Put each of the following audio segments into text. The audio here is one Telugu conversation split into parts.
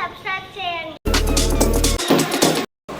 సబ్స్క్రైబ్ చేయండి.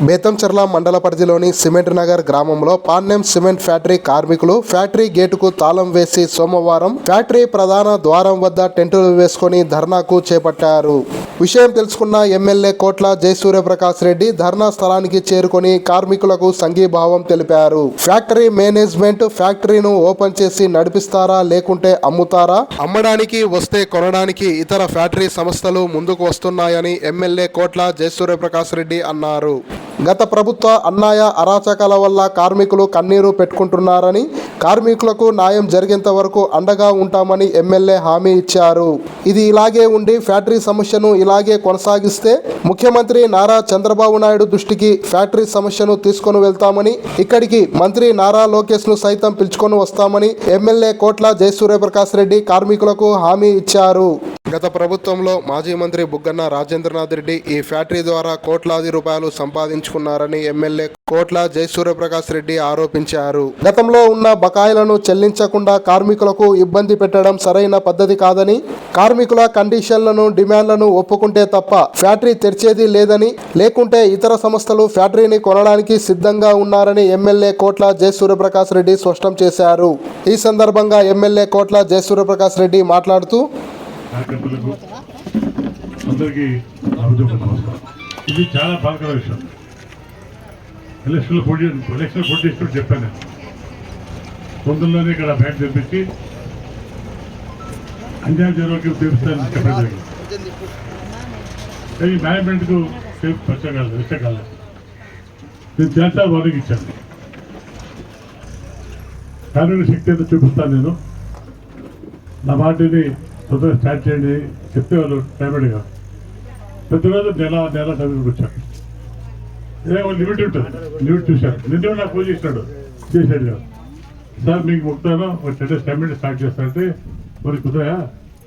బేతంచెర్ల మండల పరిధిలోని సిమెంట్ నగర్ గ్రామంలో పాన్యం సిమెంట్ ఫ్యాక్టరీ కార్మికులు ఫ్యాక్టరీ గేటుకు తాళం వేసి సోమవారం ఫ్యాక్టరీ ప్రధాన ద్వారం వద్ద టెంటులు వేసుకొని ధర్నాకు చేపట్టారు. విషయం తెలుసుకున్న ఎమ్మెల్యే కోట్ల జయసూర్యప్రకాష్ రెడ్డి ధర్నా స్థలానికి చేరుకొని కార్మికులకు సంఘీభావం తెలిపారు. ఫ్యాక్టరీ మేనేజ్మెంట్ ఫ్యాక్టరీను ఓపెన్ చేసి నడిపిస్తారా లేకుంటే అమ్ముతారా? అమ్మడానికి వస్తే కొనడానికి ఇతర ఫ్యాక్టరీ సంస్థలు ముందుకు వస్తున్నాయని ఎమ్మెల్యే కోట్ల జయసూర్యప్రకాష్ రెడ్డి అన్నారు. గత ప్రభుత్వ అన్నాయ అరాచకాల వల్ల కార్మికులు కన్నీరు పెట్టుకుంటున్నారని కార్మికులకు న్యాయం జరిగేంత వరకు అండగా ఉంటామని ఎమ్మెల్యే హామీ ఇచ్చారు. ఇది ఇలాగే ఉండి ఫ్యాక్టరీ సమస్యను ఇలాగే కొనసాగిస్తే ముఖ్యమంత్రి నారా చంద్రబాబు నాయుడు దృష్టికి ఫ్యాక్టరీ సమస్యను తీసుకొని వెళ్తామని ఇక్కడికి మంత్రి నారా లోకేష్ను సైతం పిలుచుకొని వస్తామని ఎమ్మెల్యే కోట్ల జయసూర్యప్రకాష్ రెడ్డి కార్మికులకు హామీ ఇచ్చారు. గత ప్రభుత్వంలో మాజీ మంత్రి బుగ్గన్న రాజేంద్రనాథ్ రెడ్డి ఈ ఫ్యాక్టరీ ద్వారా కోట్లాది రూపాయలు సంపాదించుకున్నారని ఎమ్మెల్యే కోట్ల జయసూర్యప్రకాష్ రెడ్డి ఆరోపించారు. గతంలో ఉన్న బకాయిలను చెల్లించకుండా కార్మికులకు ఇబ్బంది పెట్టడం సరైన పద్ధతి కాదని కార్మికుల కండిషన్లను డిమాండ్లను ఒప్పుకుంటే తప్ప ఫ్యాక్టరీ తెరిచేది లేదని లేకుంటే ఇతర సంస్థలు ఫ్యాక్టరీని కొనడానికి సిద్ధంగా ఉన్నారని ఎమ్మెల్యే కోట్ల జయసూర్యప్రకాష్ రెడ్డి స్పష్టం చేశారు. ఈ సందర్భంగా ఎమ్మెల్యే కోట్ల జయసూర్యప్రకాష్ రెడ్డి మాట్లాడుతూ కార్యకర్తలకు అందరికీ అభివృద్ధి నమస్కారం. ఇది చాలా బాధకర విషయం. ఎలక్షన్లో పోటీ ఎలక్షన్ పోటీ చేసినప్పుడు చెప్పాను నేను. తొందరలోనే ఇక్కడ బ్యాంక్ తెప్పించి అంజాన్ చెరువుకి తెప్పిస్తానని చెప్పడం జరిగింది. కానీ మేనేజ్మెంట్కు సేపు పచ్చగలదు ఇష్టకాలేదు నేను చేస్తా వారికి ఇచ్చాను. కార్మిక శక్తి అయితే చూపిస్తాను నేను. నా మాటని తొందరగా స్టార్ట్ చేయండి. చెప్తే వాళ్ళు టైంగా ప్రతిరోజు నెల నెల చదువుకు వచ్చాను ఇదే లిమిట్ ఉంటుంది. లిమిట్ చూశాను నిన్న నాకు పూజ చేసినాడు? చేశాడు కదా. సార్ మీకు ముక్తాను ఒక టెన్ డేస్ టైం స్టార్ట్ చేస్తానంటే మరి కుదరయా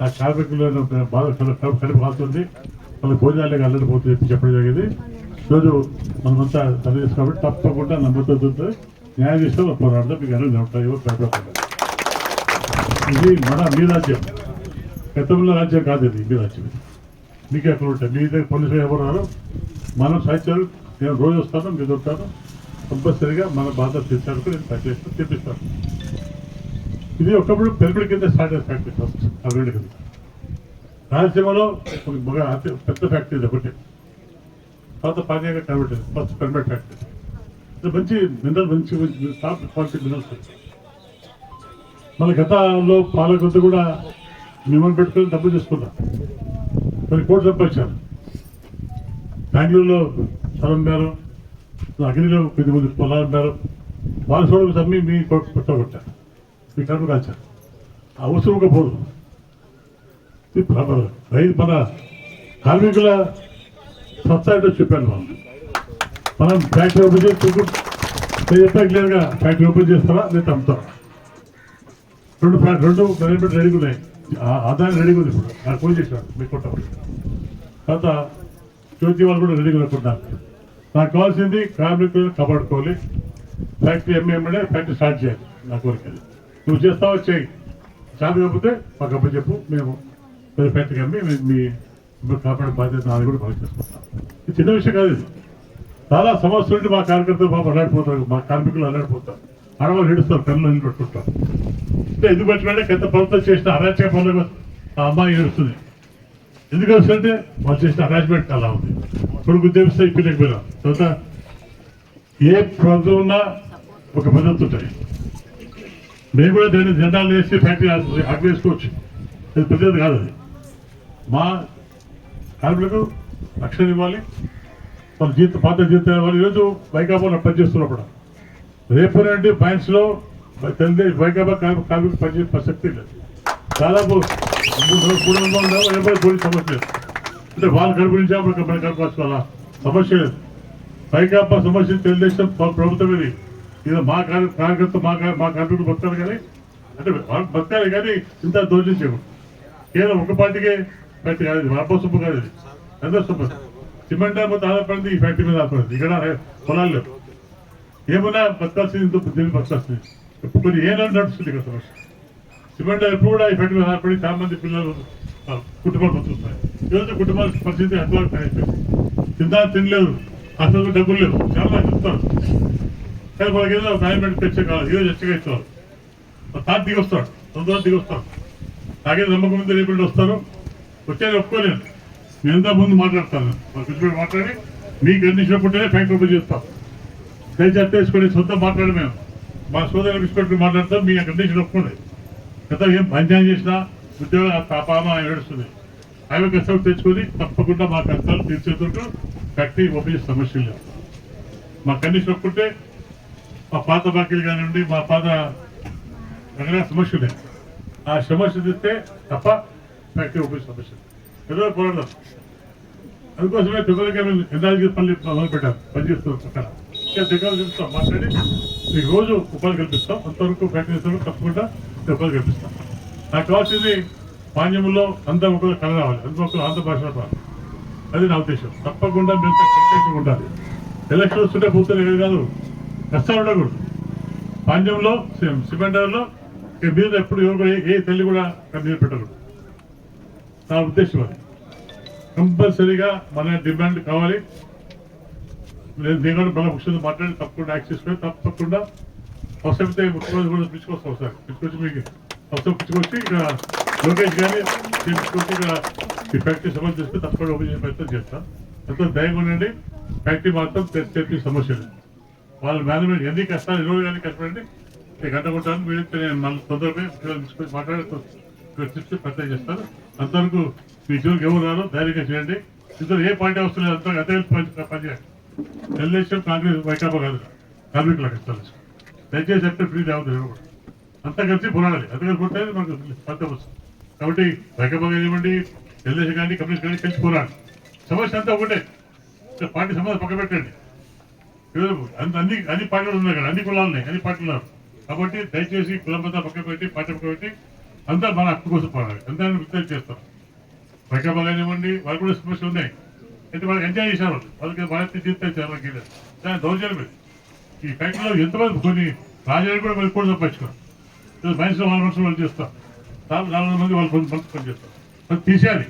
ఆ కార్మికులు బాధ కడుపు కడుపు వాళ్ళ భోజనాలకి అల్లడి పోతుంది చెప్పి చెప్పడం జరిగింది. ఈరోజు మనమంతా సర్వీస్ కాబట్టి తప్పకుండా నమ్మతో న్యాయ విషయంలో పోరాడదాం. మీకు అన్నీ ఉంటాయి. భయపడకుండా ఇది మన మీ రాజ్యం. గతంలో రాజ్యం కాదు ఇది మీ రాజ్యం ఇది. మీకు ఎక్కడ ఉంటాయి. మీ దగ్గర పోలీసులు ఎవరు రారు? మనం సాధ్యాలు నేను రోజు వస్తాను మీరు ఉంటాను కంపల్సరిగా మన బాధ తీర్చాలకు నేను పనిచేస్తాను తెప్పిస్తాను ఇది ఒకప్పుడు పెరుగుడు కింద స్టార్ట్ అయ్యే ఫ్యాక్టరీ ఫస్ట్ అరవై కింద. రాయలసీమలో ఒక మగ అతి పెద్ద ఫ్యాక్టరీ ఇది ఒకటి. తర్వాత పానీయంగా కన్వర్ట్ అయింది ఫస్ట్ పెర్మనెంట్ ఫ్యాక్టరీ. మంచి మినరల్ మంచి మంచి టాప్ క్వాలిటీ మినరల్స్. మన గతంలో పాలకొద్దు కూడా మిమ్మల్ని పెట్టుకొని డబ్బు చేసుకున్నా కొన్ని కోట్లు సంపాదించాను. బెంగళూరులో స్థలం అమ్మారు అగ్నిలో కొద్ది మంది పొలాలు అమ్మారు వాళ్ళు చూడకు తమ్మి మీ పెట్టగొట్టారు మీ కడుపు కాల్చారు. అవసరంగా పోదు. రైతు మన కార్మికుల సత్తా ఏంటో చెప్పాను మనం మనం ఫ్యాక్టరీ ఓపెన్ చేసి నేను చెప్పాను క్లియర్గా ఫ్యాక్టరీ ఓపెన్ చేస్తారా? లేదా అమ్ముతారా రెండు ఫ్లా- రెండు మేనేజ్మెంట్ రెడీగా ఉన్నాయి. ఆదాయం రెడీగా ఉంది ఇప్పుడు. నాకు ఫోన్ చేశారు. మీకు కొట్టప్పుడు తర్వాత జ్యోతి వాళ్ళు కూడా రెడీగా అనుకుంటున్నారు నాకు కావాల్సింది కార్మికులను కాపాడుకోవాలి. ఫ్యాక్టరీ ఎంఏఎంఏ ఫ్యాక్టరీ స్టార్ట్ చేయాలి. నా కోరిక నువ్వు చేస్తావో? చేయి. చాలు కాకపోతే మాకు అప్పుడు చెప్పు. మేము ఫ్యాక్టరీ అమ్మి మీ- కాపాడే బాధ్యత నాది కూడా బాగా చేసుకుంటాం. ఇది చిన్న విషయం కాదు ఇది. చాలా సమస్యలు మా కార్యకర్తలు పాపం అల్లాడిపోతారు. మా కార్మికులు అల్లాడిపోతారు. ఆడవాళ్ళు ఏడుస్తారు కళ్ళు నీళ్ళు పెట్టుకుంటారు. ఎందుకు గత ప్రభుత్వం చేసిన అరాచక పనులకు ఆ అమ్మాయి ఏడుస్తుంది. ఎందుకు వస్తుంటే వాళ్ళు చేసిన అరేంజ్మెంట్ అలా ఉంది. కొడుకు ఉద్యోగిస్తే పిల్లకి పోయినా. తర్వాత ఏ ప్రభుత్వం ఉన్నా ఒక పద్ధతి ఉంటాయి మేము కూడా దాన్ని జెండాలు వేసి ఫ్యాక్టరీ ఆగ్రేసుకోవచ్చు అది పెద్దది కాదు అది. మా కార్మికులకు రక్షణ ఇవ్వాలి. వాళ్ళ జీతం పాత జీతం ఇవ్వాలి ఈరోజు వైకాపాలో పనిచేస్తున్నప్పుడు. రేపు నుండి బ్యాంక్స్ లో తెలియదు వైకాపా కార్మిక కార్మికులు పనిచేసే ప్రసక్తి లేదు దాదాపు మూడు వందల మూడు ఎనభై కోటి సమస్య అంటే వాళ్ళు కడుపు నుంచి అప్పుడు మన సమస్య లేదు వైకాపా సమస్య తెలుగుదేశం ప్రభుత్వం ఇది ఇది మా కార్యకర్త మా మా కార్మికులు బతకాలి కానీ అంటే బతకాలి కానీ ఇంత దోషం చేయకూడదు కేవలం ఒక పార్టీకే ఫ్యాక్టరీ కాదు ఇది సొమ్ము కాదు ఇది అందరు సొమ్ము సిమెంట్ మొత్తం ఆధారపడింది ఈ ఫ్యాక్టరీ మీద ఆధారపడింది ఇక్కడ పొలాలు లేవు ఏమన్నా బతకాల్సింది ఇంత దీన్ని బతకాల్సింది కొన్ని ఏనాడు నడుస్తుంది కదా సమస్య సిమెంట్ ఎప్పుడు కూడా ఈ ఫ్యాక్టరీ చాలా మంది పిల్లలు కుటుంబాలు బతుకుతున్నాయి. ఈరోజు కుటుంబాల పరిస్థితి ఎంతవరకు తగ్గిపోయింది తిందా తినలేదు. అసలు డబ్బులు లేవు. చాలా మంది చెప్తారు. కానీ వాళ్ళకి ఏదో న్యాయమైన తెచ్చే కాదు ఈరోజు హెచ్చగా ఇస్తారు. తాటి దిగి వస్తాడు తొందరగా దిగి వస్తాడు నాకే నమ్మకం ఉంది రేపు వస్తారు. వచ్చేది ఒప్పుకోలేదు నేను ఎంత ముందు మాట్లాడతాను. మా పిల్లలు మాట్లాడి మీకు అందించినప్పుడే ఫ్యాక్టరీ ఓపెన్ చేస్తాం. దయచేసి తీసుకొని సొంత మాట్లాడమేము. మా సోదరు ఇన్స్పెక్టర్ మాట్లాడతాం మీ కండిషన్ ఒప్పుకోండి గతం ఏం పంచాయతీ చేసినా ఉద్యోగం ఆ పాప ఏడుస్తుంది అవి కష్టం తెచ్చుకొని తప్పకుండా మా కష్టాలు తీర్చేందుకు ఫ్యాక్టరీ ఓపెన్ సమస్య లేదు మా కండిషన్ ఒప్పుకుంటే మా పాత బాకీలు కానివ్వండి మా పాత రకరకాల సమస్యలు ఆ సమస్య తెస్తే తప్ప ఫ్యాక్టరీ ఓపెన్ సమస్య ఏదో పోరాడదాం. అందుకోసమే ఫిబ్రవరికి మేము పనులు మొదలు పెట్టాం పనిచేస్తున్నాం ఇంకా దగ్గర చూపిస్తాం మాట్లాడి. మీకు రోజు ఉపాధి కల్పిస్తాం. అంతవరకు ఫ్యాక్టరీ తప్పకుండా ఉపాధి కల్పిస్తాం. నాకు కావాల్సింది మాన్యంలో అంత ఒకరు కళ రావాలి. అంత ఒకరు ఆంధ్ర భాష రావాలి. అది నా ఉద్దేశం. తప్పకుండా మేము ప్రత్యేకంగా ఉండాలి. ఎలక్షన్ వస్తుంటే పూర్తి కాదు. కష్టాలు ఉండకూడదు. పాండ్యంలో సిమెండర్లో మీద ఎప్పుడు ఎవరు ఏ- ఏ తల్లి కూడా కన్నీరు పెట్టకూడదు. నా ఉద్దేశం అది. కంపల్సరీగా మన డిమాండ్ కావాలి. నేను నేను కూడా మన ముఖ్యమంత్రి మాట్లాడి తప్పకుండా యాక్సెస్ తప్పకుండా అవసరమైతే ముఖ్యమంత్రి కూడా పిలుచుకొస్తాం సార్. పిలుచుకొచ్చి మీకు అవసరం పిలుచుకొచ్చి ఇక్కడ లోకేష్ గారిని పిలుచుకొచ్చి ఇక్కడ ఈ ఫ్యాక్టరీ సమస్య చేస్తే తప్పకుండా ఓపెన్ చేసే ప్రయత్నం చేస్తాం. ఎంతో ధైర్యం ఉండండి. ఫ్యాక్టరీ మాత్రం తెచ్చి సమస్యలు వాళ్ళ మేనేజ్మెంట్ ఎన్ని కష్టాలు ఇరవై కానీ కష్టపడండి. నేను గంట కొట్టాలని మీరు నేను మన తొందరగా పిల్లలు మాట్లాడుతూ మాట్లాడి ప్రయత్నం చేస్తాను. అంతవరకు మీ జోలికి ఎవరు రారు ధైర్యంగా చేయండి. ఇద్దరు ఏ పార్టీ అవసరం లేదు. అంతా అదే పని పనిచేయండి తెలుగుదేశం కాంగ్రెస్ వైకాపా కాదు. కార్మికులకు ఇస్తారు దయచేసి అంటే ఫ్రీ రావద్దు కూడా. అంతా కలిసి పోరాడాలి. అంతా కలిసి పోతే మనకు ఫలితం వస్తుంది. కాబట్టి వైకాపా కానివ్వండి తెలుగుదేశం కానీ కమ్యూనిస్ట్ కానీ కలిసి పోరాడాలి సమస్య అంతా ఒకటే. పార్టీ సమస్య పక్క పెట్టండి. ఈరోజు అన్ని అన్ని పార్టీలు ఉన్నాయి కదా. అన్ని కులాలు ఉన్నాయి. అన్ని పార్టీలు ఉన్నారు. కాబట్టి దయచేసి కులం అంతా పక్క పెట్టి పార్టీ పక్క పెట్టి అంతా మన హక్కు కోసం పోరాడాలి. అంతా విత్తనం చేస్తాం. వైకాపా కానివ్వండి వాళ్ళు కూడా సమస్యలు ఉన్నాయి. అయితే మనం ఎంజాయ్ చేశారు వాళ్ళకి మనకి జీవితం ఇచ్చారు వాళ్ళకి దాని దౌర్జన్యం ఈ ఫ్యాక్టరీలో ఎంతమంది కొన్ని రాజాలు కూడా వాళ్ళు కూడా సంపాదించుకోరు ఈరోజు మనిషిలో వాళ్ళ మనుషులు వాళ్ళు చేస్తారు. నాలుగు నాలుగు మంది వాళ్ళు కొంత మంది పని చేస్తారు. అది తీసేయాలి.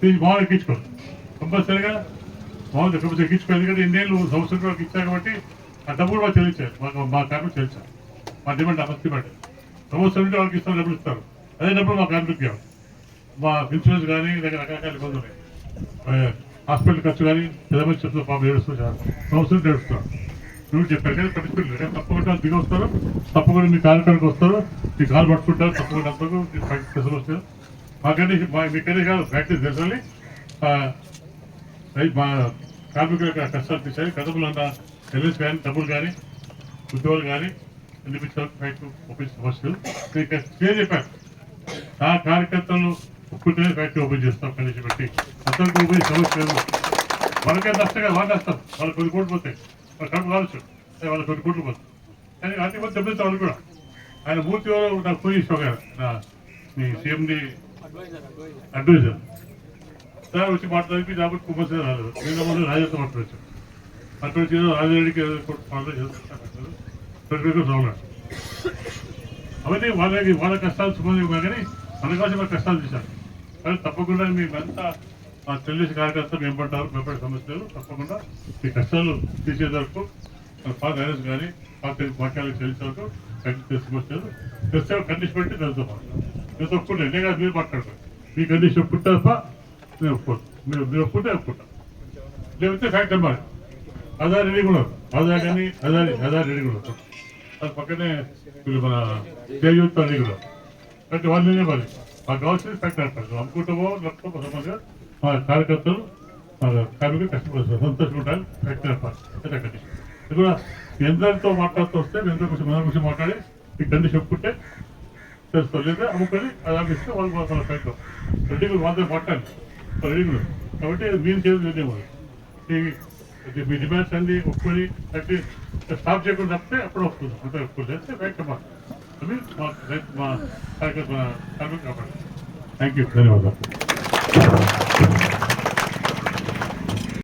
తీసి మామూలు ఎక్కించుకోవాలి. కంపల్సరిగా మామూలు కంపల్సరీ ఎక్కించుకోవాలి. ఎందుకంటే ఇన్నేళ్ళు సంవత్సరం వరకు ఇచ్చారు కాబట్టి ఆ డబ్బు కూడా చెల్లించారు మాకు మా కార్మికులు చెల్లించారు మా డిమాండ్ అమర్చి పడ్డారు సంవత్సరం నుండి వాళ్ళకి ఇస్తారు డబ్బులు ఇస్తారు. అదే డబ్బులు మా కార్మికులు మా ఇన్సూరెన్స్ కానీ దగ్గర రకరకాల ఇబ్బందులు ఉన్నాయి. హాస్పిటల్ ఖర్చు కానీ పిల్లల మంది చెప్తున్న పాపం ఏడుస్తుంది సంవత్సరం ఏడుస్తున్నారు నువ్వు చెప్పారు కానీ పట్టించుకోలేదు. కానీ తప్పకుండా దిగి వస్తారు. తప్పకుండా మీ కార్యక్రమానికి వస్తారు. మీ కాలు పట్టుకుంటారు. తప్పకుండా అంతకు మీ ఫ్యాక్టరీ వస్తారు మాకంటే మా మీకనే కాదు ప్రాక్టీస్ దశలని మా కార్మికుల యొక్క కష్టాలు తీసారి గతంలో ఉన్న ఎల్ఎస్ కానీ డబ్బులు కానీ ఉద్యోగాలు కానీ అనిపించారు ఫ్యాక్టరీ ఓపెన్ సమస్యలు నేను చెప్పాను. నా కార్యకర్తలను కార్యకర్తలు ఒప్పుకుంటేనే ఫ్యాక్టరీ ఓపెన్ చేస్తాం కలిసి పెట్టి. అసలు పోయి సమస్య లేదు మనకే నష్టంగా వాళ్ళు నష్టం. వాళ్ళు కొన్ని కోట్లు పోతాయి వాళ్ళు కడుపు కావచ్చు అదే కొన్ని కోట్లు పోతాయి కానీ అతి మంది దెబ్బతింటాం వాళ్ళు కూడా ఆయన మూర్తి ఎవరో నాకు ఫోన్ చేసి నా మీ సీఎండి అడ్వైజర్. సార్ వచ్చి మాట్లాడి కాబట్టి కుమార్ రాలేదు. నేను ముందు రాజాతో మాట్లాడచ్చు అక్కడ వచ్చి రాజారెడ్డికి రావున్నాడు అవన్నీ వాళ్ళకి వాళ్ళ కష్టాలు సుమారు కానీ మన కోసం కష్టాలు చేశారు కానీ తప్పకుండా మేమంతా మా తెలుగు కార్యకర్తలు మేంపడ్డారు మేపడే సమస్యలు తప్పకుండా ఈ కష్టాలు తీసే వరకు పాత ఐరస్ కానీ పాత వాక్యాలకు చెల్లించే వరకు ఖండిత సమస్యలు తెస్తే కండిషన్ పెట్టి తెలుసుకోవాలి నేను ఒప్పుకుంటే నేను కాదు మీరు మాట్లాడతాను మీ కండిషన్ ఒప్పుకుంటే తప్ప నేను ఒప్పుకోను. మీరు మీరు ఒప్పుకుంటే ఒప్పుకుంటా. లేకపోతే ఫ్యాక్ట్ అమ్మాలి. ఆధార్ రెడీ కూడా ఆధార్ కానీ ఆధార్ ఆధార్ రెడీ కూడా అది పక్కనే వీళ్ళు మన చేయూత్ రెడీ కూడా అంటే వాళ్ళనే మరి మాకు కావాల్సింది ఫ్యాక్ట్ అంటారు అమ్ముకుంటామో లేకపోతే సంబంధంగా మా కార్యకర్తలు మా కార్మికులు కష్టపడుతున్నారు సంతోషంగా ఉంటారు ఇది కూడా ఎందరితో మాట్లాడుతూ వస్తే మీ అందరి గురించి మన గురించి మాట్లాడి ఈ కండిషన్ చెప్పుకుంటే తెలుసుకోవాలి లేదా అమ్ముకొని అది ఇస్తే వాళ్ళు మన ప్రయత్నం. రెడ్డిగులు మాత్రం వాళ్ళతో రెడ్డిగులు కాబట్టి మీరు చేసి నిర్ణయం ఇది మీ డిమాండ్స్ అన్ని ఒప్పుకొని అంటే స్టాప్ చేయకుండా తప్పితే అప్పుడు వస్తుంది అంత ఒప్పుకోలేదు అయితే బ్యాంక్ మా అది మా రైతు మా కార్యక్రమ కార్మికులు కాపాడు థ్యాంక్ యూ. ధన్యవాదాలు. Thank you.